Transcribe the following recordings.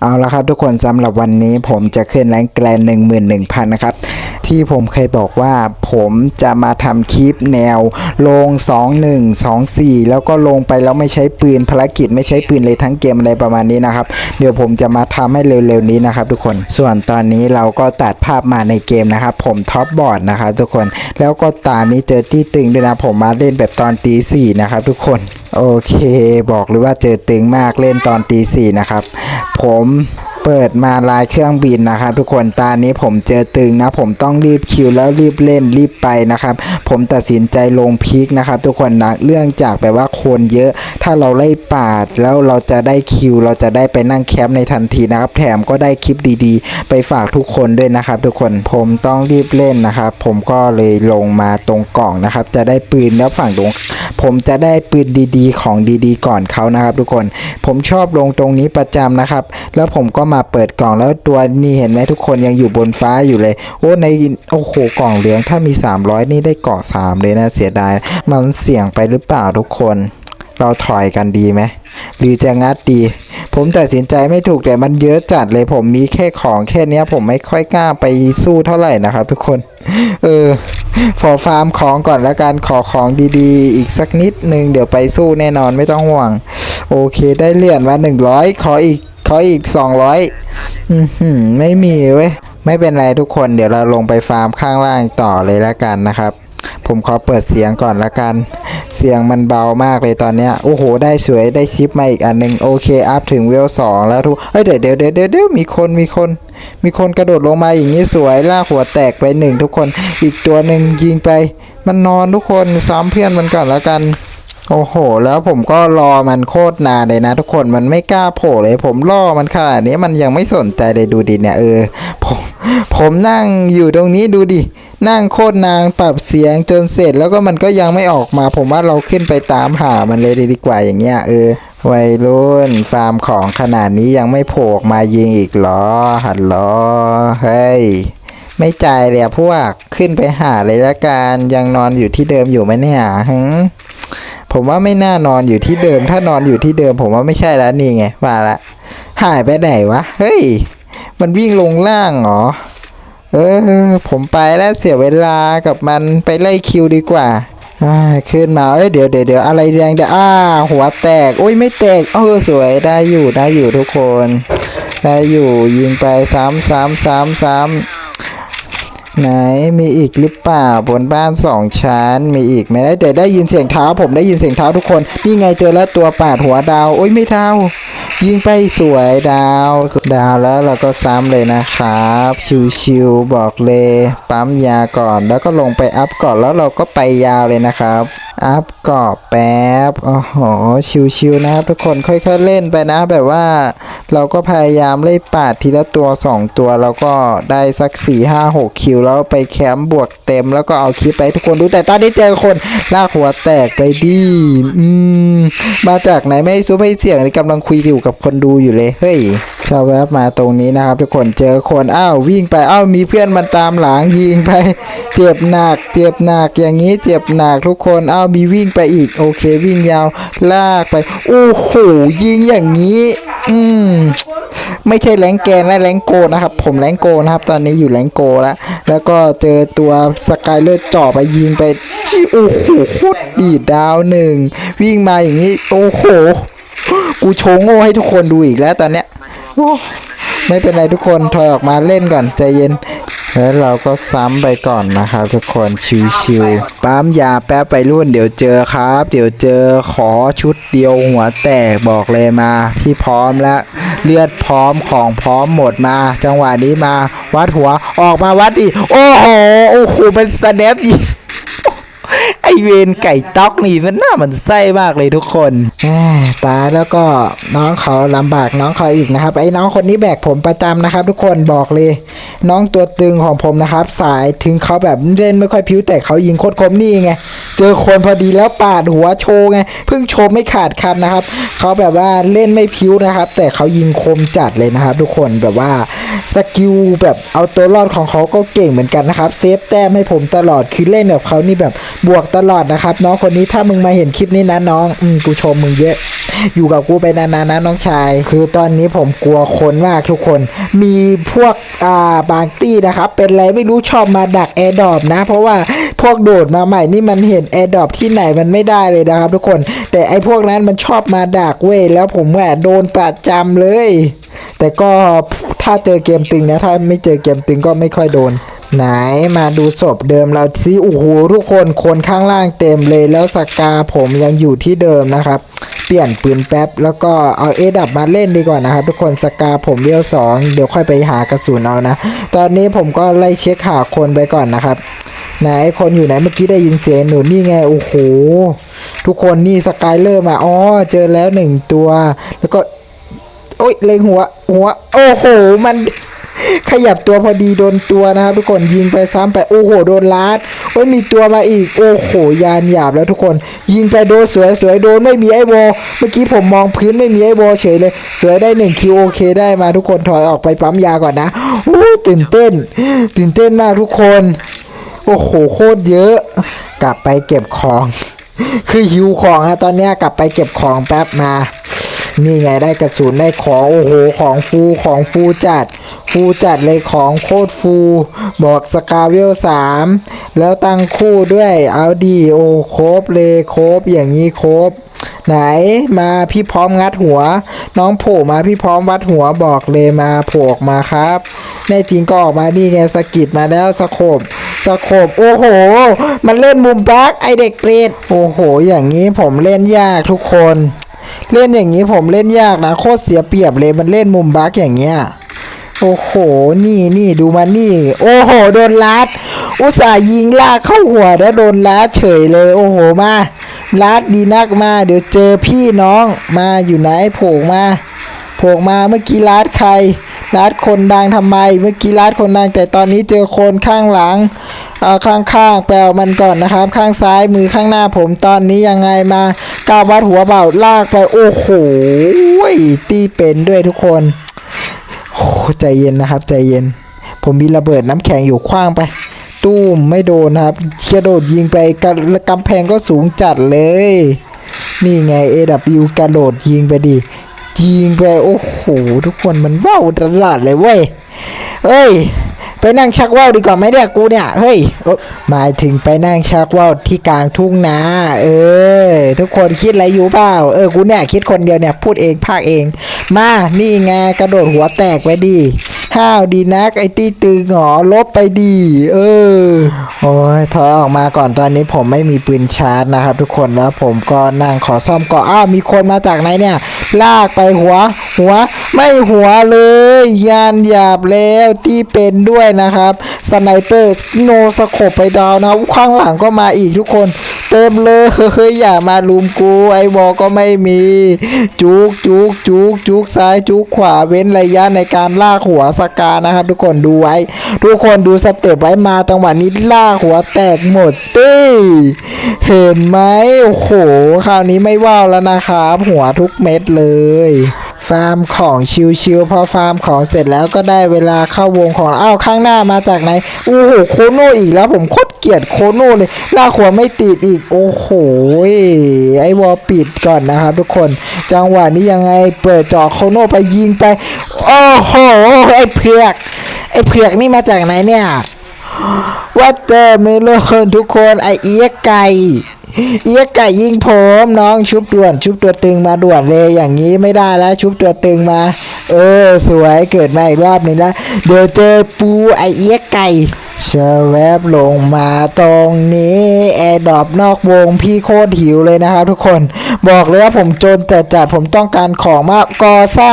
เอาละครับทุกคนสำหรับวันนี้ผมจะขึ้นแรงแกลน11,000 นะครับที่ผมเคยบอกว่าผมจะมาทำคลิปแนวลง 21 24 แล้วก็ลงไปแล้วไม่ใช้ปืนภารกิจไม่ใช้ปืนเลยทั้งเกมอะไรประมาณนี้นะครับ เดี๋ยวผมจะมาทำให้เร็วๆนี้นะครับ ทุกคนส่วนตอนนี้เราก็ตัดภาพมาในเกมนะครับ ผมท็อปบอร์ดนะครับทุกคนแล้วก็ตานี้เจอที่ตึงด้วยนะผมมาเล่นแบบตอนตีสี่นะครับ ทุกคนโอเค บอกเลยว่าเจอตึงมากเล่นตอนตีสี่นะครับ ผม เปิดมาลายเครื่องบินนะครับ ทุกคนตานี้ผมเจอตึงนะ ผมต้องรีบคิวแล้วรีบเล่นรีบไปนะครับ ผมตัดสินใจลงพีคนะครับ ทุกคนนะเรื่องจากแบบว่าคนเยอะ ถ้าเราไล่ปาดแล้วเราจะได้คิว เราจะได้ไปนั่งแคมป์ในทันทีนะครับ แถมก็ได้คลิปดีๆ ไปฝากทุกคนด้วยนะครับ ทุกคนผมต้องรีบเล่นนะครับ ผมก็เลยลงมาตรงกล่องนะครับ จะได้ปืนแล้วฝั่งตรงผมจะได้ปืนดีๆ ของดีๆ ก่อนเขานะครับ ทุกคน ผมชอบลงตรงนี้ประจำนะครับ แล้วผมก็มาเปิดกล่องแล้วตัวนี้เห็นไหมทุกคนยังอยู่บนฟ้าอยู่เลย โอ้ในโอ้โหกล่องเหลืองถ้ามี 300 นี่ได้เกาะ3เลยนะเสียดาย มันเสี่ยงไปหรือเปล่าทุกคน เราถอยกันดีไหมหรือจะงัดดี ผมตัดสินใจไม่ถูกแต่มันเยอะจัดเลยผมมีแค่ของแค่นี้ผมไม่ค่อยกล้าไปสู้เท่าไหร่นะครับ ทุกคน เออขอฟาร์มของก่อนแล้วกันขอของดีๆ อีกสักนิดนึงเดี๋ยวไปสู้แน่นอนไม่ต้องห่วง โอเคได้เลื่อนมา100 ขออีก ขออีก200อือหือไม่มีเว้ย ไม่เป็นไรทุกคนเดี๋ยวเราลงไปฟาร์มข้างล่างต่อเลยแล้วกันนะครับ ผมขอเปิดเสียงก่อนละกัน เสียงมันเบามากเลยตอนเนี้ย โอ้โห ได้สวยได้ชิปมาอีกอันหนึ่งโอเค อัพถึงเวลสองแล้วทุกเอ้ยเดี๋ยวเดี๋ยวเดี๋ยวเดี๋ยวมีคนมีคน มีคนกระโดดลงมาอย่างนี้สวยล่าหัวแตกไปหนึ่งทุกคน อีกตัวหนึ่งยิงไป มันนอนทุกคนซ้ำเพื่อนมันก่อนละกัน โอ้โห แล้วผมก็รอมันโคตรนานเลยนะทุกคนมันไม่กล้าโผล่เลย ผมล่อมันขนาดนี้มันยังไม่สนใจเลยดูดิเนี่ยเออผมผมนั่งอยู่ตรงนี้ดูดินั่งโคตรนานปรับเสียงจนเสร็จแล้วก็มันก็ยังไม่ออกมา ผมว่าเราขึ้นไปตามหามันเลยดีกว่าอย่างเงี้ยเออวัยรุ่นฟาร์มของขนาดนี้ยังไม่โผล่มายิงอีกหรอฮัลโหลเฮ้ยไม่ใจเลยพวกขึ้นไปหาเลยละกันยังนอนอยู่ที่เดิมอยู่ไหมเนี่ยฮึ ผมว่าไม่น่านอนอยู่ที่เดิม ถ้านอนอยู่ที่เดิม ผมว่าไม่ใช่แล้วนี่ไงว่าละหายไปไหนวะเฮ้ย มันวิ่งลงล่างเหรอเออ ผมไปแล้วเสียเวลากับมันไปไล่คิวดีกว่าอ่าขึ้นมาเอ้ยเดี๋ยวเดี๋ยวเดี๋ยวอะไรแดงเดี๋ยวอ้า หัวแตกโอ้ยไม่แตกเออสวยได้อยู่ได้อยู่ทุกคน ได้อยู่ยิงไปซ้ำซ้ำซ้ำซ้ำ ไหนมีอีกหรือเปล่าบนบ้านสองชั้น มีอีกไหมแต่ได้ยินเสียงเท้า ผมได้ยินเสียงเท้าทุกคนนี่ไงเจอแล้วตัวปาดหัวดาวโอ้ยไม่เท้ายิงไปสวยดาวดาวแล้วเราก็ซ้ำเลยนะครับ ชิวๆบอกเลย ปั๊มยาก่อนแล้วก็ลงไปอัพก่อนแล้วเราก็ไปยาวเลยนะครับ อัพกรอบแป๊บ โอ้โห ชิวๆนะครับ ทุกคนค่อยๆเล่นไปนะ แบบว่าเราก็พยายามไล่ปาดทีละตัวสองตัวแล้วก็ได้สัก 4 5 6 คิว แล้วไปแคมป์บวกเต็ม แล้วก็เอาคลิปไปทุกคนดูแต่ตอนนี้เจอคนลากหัวแตกไปดิอืม มาจากไหนไม่ซูไม่เสียงกำลังคุยอยู่กับคนดูอยู่เลย เฮ้ยชาวแวบมาตรงนี้นะครับ ทุกคนเจอคนอ้าววิ่งไปอ้าวมีเพื่อนมันตามหลังยิงไป เจ็บหนัก เจ็บหนักอย่างนี้เจ็บหนักทุกคนอ้าวมีวิ่งไปอีก โอเควิ่งยาวลากไป โอ้โหยิงอย่างนี้ อืมไม่ใช่แรงแกนและแรงโกนะครับ ผมแรงโกนะครับ ตอนนี้อยู่แรงโกแล้ว แล้วก็เจอตัวสกายเลอร์จ่อไปยิงไปที่โอ้โหโคตรดีดดาวหนึ่งวิ่งมาอย่างนี้ โอ้โห กูโชว์โง่ให้ทุกคนดูอีกแล้วตอนเนี้ยไม่เป็นไรทุกคนถอยออกมาเล่นก่อนใจเย็น แล้วเราก็ซ้ำไปก่อนนะครับทุกคนชิวๆปั๊มยาแป๊บไปรุ่นเดี๋ยวเจอครับ เดี๋ยวเจอขอชุดเดียวหัวแตกบอกเลยมา พี่พร้อมแล้วเลือดพร้อมของพร้อมหมดมา จังหวะนี้มาวัดหัวออกมาวัดดิโอ้โหโอ้โหเป็นสแนปยิงไอ เวนไก่ต๊อกนี่มันน่ามันไส้มากเลยทุกคนตายแล้วก็น้องเขาลำบากน้องเขาอีกนะครับ ไอ้น้องคนนี้แบกผมประจำนะครับ ทุกคนบอกเลย น้องตัวตึงของผมนะครับ สายถึงเขาแบบเล่นไม่ค่อยพิ้วแต่เขายิงโคตรคมนี่ไงเจอคนพอดีแล้วปาดหัวโชว์ไงเพิ่งโชว์ไม่ขาดคำนะครับเขาแบบว่าเล่นไม่พิ้วนะครับ แต่เขายิงคมจัดเลยนะครับ ทุกคนแบบว่าสกิลแบบเอาตัวรอดของเขาก็เก่งเหมือนกันนะครับเซฟแต้มให้ผมตลอดคือเล่นแบบเขานี่แบบบวกตลอดนะครับ น้องคนนี้ถ้ามึงมาเห็นคลิปนี้นะน้อง อืมกูชมมึงเยอะ อยู่กับกูไปนานๆนะน้องชาย คือตอนนี้ผมกลัวคนมากทุกคน มีพวกอ่าบางตี้นะครับ เป็นไรไม่รู้ชอบมาดักแอร์ดอปนะ เพราะว่าพวกโดดมาใหม่นี่มันเห็นแอร์ดอปที่ไหนมันไม่ได้เลยนะครับ ทุกคน แต่ไอ้พวกนั้นมันชอบมาดักเว้ยแล้วผมแหวโดนประจำเลย แต่ก็ถ้าเจอเกมตึงนะถ้าไม่เจอเกมตึงก็ไม่ค่อยโดน ไหนมาดูศพเดิมเราสิโอ้โหทุกคนคนข้างล่างเต็มเลยแล้วสกาผมยังอยู่ที่เดิมนะครับ เปลี่ยนปืนแป๊บ แล้วก็เอาเอดับมาเล่นดีกว่านะครับ ทุกคนสกาผมเวลสองเดี๋ยวค่อยไปหากระสุนเอานะ ตอนนี้ผมก็ไล่เช็คหาคนไปก่อนนะครับไหนคนอยู่ไหนเมื่อกี้ได้ยินเสียงหนูนี่ไงโอ้โหทุกคนนี่สกายเลอร์มาอ๋อเจอแล้วหนึ่งตัว แล้วก็โอ้ยเล็งหัวหัว โอ้โหมัน ขยับตัวพอดีโดนตัวนะครับทุกคนยิงไปซ้ำไปโอ้โหโดนลัดโอ้ยมีตัวมาอีกโอ้โหยานหยาบแล้วทุกคน ยิงไปโดนสวยสวยโดนไม่มีไอโวเมื่อกี้ผมมองพื้นไม่มีไอโวเฉยเลย สวยได้หนึ่งคิวโอเคได้มาทุกคนถอยออกไปปั๊มยาก่อนนะโอ้ตื่นเต้น ตื่นเต้นมากทุกคน โอ้โหโคตรเยอะ กลับไปเก็บของ คือหิวของอะตอนนี้กลับไปเก็บของแป๊บมานี่ไงได้กระสุนได้ของโอ้โหของฟูของฟูจัด ฟูจัดเลยของโคตรฟู บอกสกาเวลสามแล้วตั้งคู่ด้วยเอาดีโอครบเลยครบอย่างนี้ครบไหนมาพี่พร้อมงัดหัว น้องโผล่มาพี่พร้อมวัดหัวบอกเลยมาโผล่ออกมาครับแน่จริงก็ออกมานี่ไงสกิดมาแล้วสโคบสโคบโอ้โห มันเล่นมุมบล็อกไอเด็กเปรตโอ้โห อย่างนี้ผมเล่นยากทุกคน เล่นอย่างนี้ผมเล่นยากนะโคตรเสียเปรียบเลยมันเล่นมุมบักอย่างเงี้ย โอ้โห นี่นี่ดูมานี่ โอ้โห โดนลัด อุตส่าห์ยิงลากเข้าหัวแล้วโดนลัดเฉยเลย โอ้โห มาลัดดีนักมา เดี๋ยวเจอพี่น้อง มาอยู่ไหนโผล่มา โผล่มา เมื่อกี้ลัดใครลัดคนดังทำไม เมื่อกี้ลัดคนดังแต่ตอนนี้เจอคนข้างหลังเอาข้างๆแปลมันก่อนนะครับ ข้างซ้ายมือข้างหน้าผมตอนนี้ยังไงมาก้าววัดหัวเบาลากไป โอ้โห ตีเป็นด้วยทุกคน ใจเย็นนะครับ ใจเย็น ผมมีระเบิดน้ำแข็งอยู่คว้างไป ตู้มไม่โดนครับกระโดดยิงไปกระกำแพงก็สูงจัดเลย นี่ไง AW กระโดดยิงไปดิยิงไปโอ้โหทุกคนมันว้าวตลาดเลยเว้ยเอ้ย นั่งชักว่าวดีกว่าไหมเนี่ยกูเนี่ยเฮ้ยหมายถึงไปนั่งชักว่าวที่กลางทุ่งนาเออ ทุกคนคิดอะไรอยู่เปล่าเออกูเนี่ยคิดคนเดียวเนี่ยพูดเองภาคเอง มานี่ไงกระโดดหัวแตกไว้ดี ห้าวดีนักไอ้ตี้ตึงหอลบไปดี เออ โอ้ยถอยออกมาก่อนตอนนี้ผมไม่มีปืนชาร์จนะครับ ทุกคนแล้วผมก็นั่งขอซ่อมก่อนอ้าวมีคนมาจากไหนเนี่ย ลากไปหัว หัว ไม่หัวเลย ยานหยาบแล้วที่เป็นด้วยนะครับสไนเปอร์โนสโคปไปดาวนะข้างหลังก็มาอีกทุกคน เต็มเลยเฮ้ยอย่ามาลุมกูไอ้วอก็ไม่มี จุกจุกจุกจุกซ้ายจุกขวาเว้นระยะในการลากหัวสกานะครับ ทุกคนดูไว้ ทุกคนดูสเต็ปไว้มาจังหวะนี้ลากหัวแตกหมดตี้เห็นไหมโอ้โหคราวนี้ไม่ว่าวแล้วนะครับ หัวทุกเม็ดเลย ฟาร์มของชิวๆพอฟาร์มของเสร็จแล้วก็ได้เวลาเข้าวงของอ้าวข้างหน้ามาจากไหนโอ้โหโคโน่อีกแล้วผมโคตรเกลียดโคโน่เลยลากหัวไม่ติดอีกโอ้โหไอวอลปิดก่อนนะครับ ทุกคน จังหวะนี้ยังไงเปิดจอโคโน่ไปยิงไปโอ้โหไอเผือกไอเผือกนี่มาจากไหนเนี่ย ว่าเจอเมโลนทุกคนไอเอียไก่ เอียไก่ยิงผมน้องชุบด่วน ชุบตัวตึงมาด่วนเลยอย่างนี้ไม่ได้แล้ว ชุบตัวตึงมา เออ สวยเกิดมาอีกรอบหนึงแล้วเดี๋ยวเจอปูไอเอียไก่ เชแวบลงมาตรงนี้แอร์ดรอปนอกวงพี่โคตรหิวเลยนะครับทุกคนบอกเลยว่าผมจนจัดจัดผมต้องการของมากกอซ่า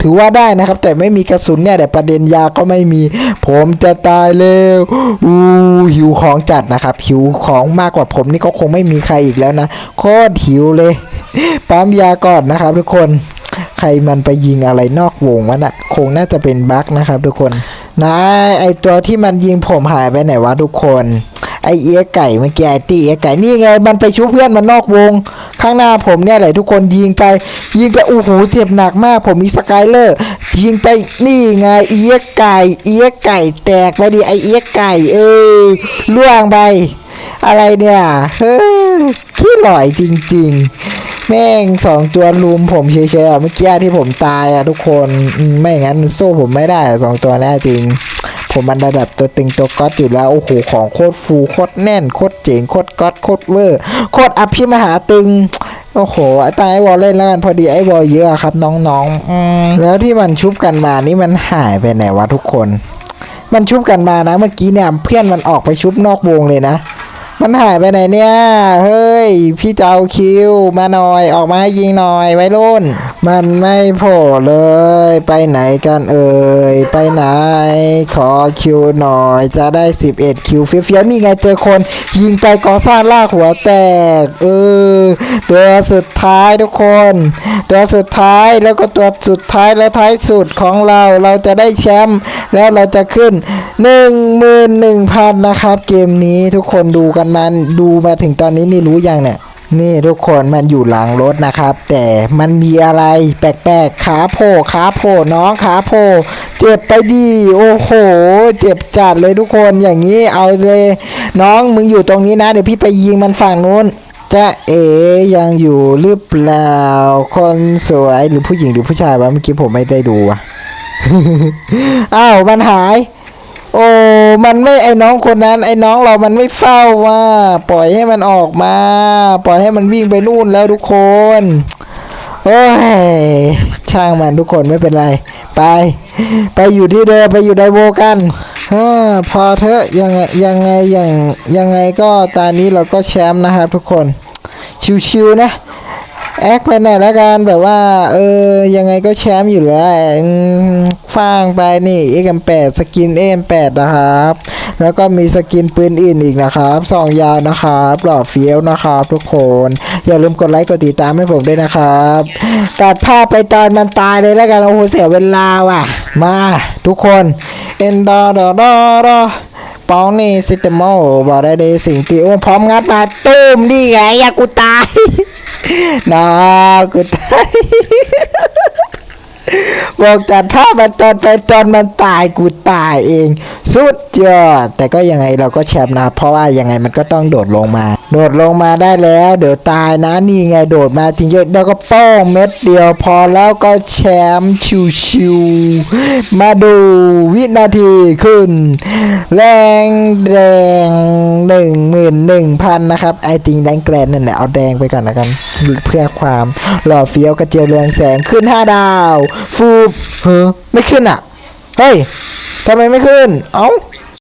ถือว่าได้นะครับ แต่ไม่มีกระสุนเนี่ยแต่ประเด็นยาก็ไม่มี ผมจะตายเร็วอู้หิวของจัดนะครับ หิวของมากกว่าผมนี่ก็คงไม่มีใครอีกแล้วนะ โคตรหิวเลย ปั๊มยาก่อนนะครับทุกคน ใครมันไปยิงอะไรนอกวงวะน่ะคงน่าจะเป็นบั๊กนะครับทุกคนนายไอตัวที่มันยิงผมหายไปไหนวะทุกคนไอเอียไก่เมื่อกี้ไอตีเอียไก่นี่ไงมันไปชุบเพื่อนมันนอกวง ข้างหน้าผมเนี่ยแหละทุกคนยิงไป ยิงไปโอ้โหเจ็บหนักมาก ผมมีสกายเลอร์ยิงไปนี่ไงเอียไก่เอียไก่แตกไปดิไอเอียไก่เออล่วงไป อะไรเนี่ยเฮ้ยขี้หลอยจริง ๆ แม่งสองตัวลุมผมเฉยๆอะเมื่อกี้ที่ผมตายอะทุกคนไม่งั้นสู้ผมไม่ได้สองตัวแน่จริง ผมมันระดับตัวตึงตัวก๊อตอยู่แล้วโอ้โหของโคตรฟูโคตรแน่นโคตรเจ๋งโคตรก๊อตโคตรเวอร์โคตรอภิมหาตึงโอ้โหตายไอ้วอลเล่นแล้วกันพอดีไอ้วอลเยอะครับน้องๆแล้วที่มันชุบกันมานี่มันหายไปไหนวะทุกคน มันชุบกันมานะเมื่อกี้เนี่ยเพื่อนมันออกไปชุบนอกวงเลยนะ มันหายไปไหนเนี่ย เฮ้ย พี่เจ้าคิว มาหน่อย ออกมาให้ยิงหน่อยไว้รุ่น มันไม่โผล่เลย ไปไหนกันเอ่ย ไปไหน ขอคิวหน่อย จะได้ 11 คิวเฟี้ยวๆนี่ไงเจอคน ยิงไปกอซ่าลากหัวแตก เออ ตัวสุดท้ายทุกคน ตัวสุดท้ายแล้วก็ตัวสุดท้ายและท้ายสุดของเรา เราจะได้แชมป์ แล้วเราจะขึ้น 11,000 นะครับ เกมนี้ทุกคนดูกันมาดูมาถึงตอนนี้นี่รู้ยังเนี่ยนี่ทุกคนมันอยู่หลังรถนะครับ แต่มันมีอะไรแปลกๆขาโผล่ขาโผล่น้องขาโผล่เจ็บไปดี โอ้โห เจ็บจัดเลยทุกคนอย่างนี้เอาเลย น้องมึงอยู่ตรงนี้นะ เดี๋ยวพี่ไปยิงมันฝั่งนู้นจะเอยังอยู่หรือเปล่าคนสวยหรือผู้หญิงหรือผู้ชายวะเมื่อกี้ผมไม่ได้ดูอะอ้าวมันหาย โอ้มันไม่ไอ้น้องคนนั้น ไอ้น้องเรามันไม่เฝ้าว่า ปล่อยให้มันออกมา ปล่อยให้มันวิ่งไปนู่นแล้วทุกคนโอ้ยช่างมันทุกคนไม่เป็นไร ไป ไปอยู่ที่เดิมไปอยู่ไดโวกันเออพอเถอะยังไงยังไงอย่างยังไงก็ตอนนี้เราก็แชมป์นะครับทุกคนชิวๆนะแอคไปไหนละกันแบบว่าเออยังไงก็แชมป์อยู่แล้ว ฟางไปนี่ XM8 สกิน AM8 นะครับ แล้วก็มีสกินปืนอื่นอีกนะครับสองยาวนะครับหล่อเฟี้ยวนะครับทุกคน อย่าลืมกดไลค์กดติดตามให้ผมด้วยนะครับตัดภาพไปตอนมันตายเลยแล้วกันโอ้โหเสียเวลาว่ะ มาทุกคนเอ็นดอดอดอดอปองนี่ซิตโมบอกได้เลยสิ่งที่โอ้พร้อมงัดมาตุ้มนี่ไงอยากูตายนะกูตาย บอกจัดภาพมันตอนไปตอนมันตายกูตายเอง สุดยอด แต่ก็ยังไงเราก็แชมป์นะ เพราะว่ายังไงมันก็ต้องโดดลงมา โดดลงมาได้แล้ว เดี๋ยวตายนะนี่ไงโดดมาจริงๆแล้วก็ป้องเม็ดเดียวพอแล้วก็แชมป์ชิวๆมาดูวินาทีขึ้น แรงแรงหนึ่งหมื่นหนึ่งพันนะครับ ไอจริงแรงแกรนนั่นแหละเอาแดงไปก่อนละกันเพื่อความหล่อเฟี้ยวกระเจียวเรืองแสงขึ้นห้าดาว ฟูบเฮ้ไม่ขึ้นอะ เฮ้ยทำไมไม่ขึ้น เอ้า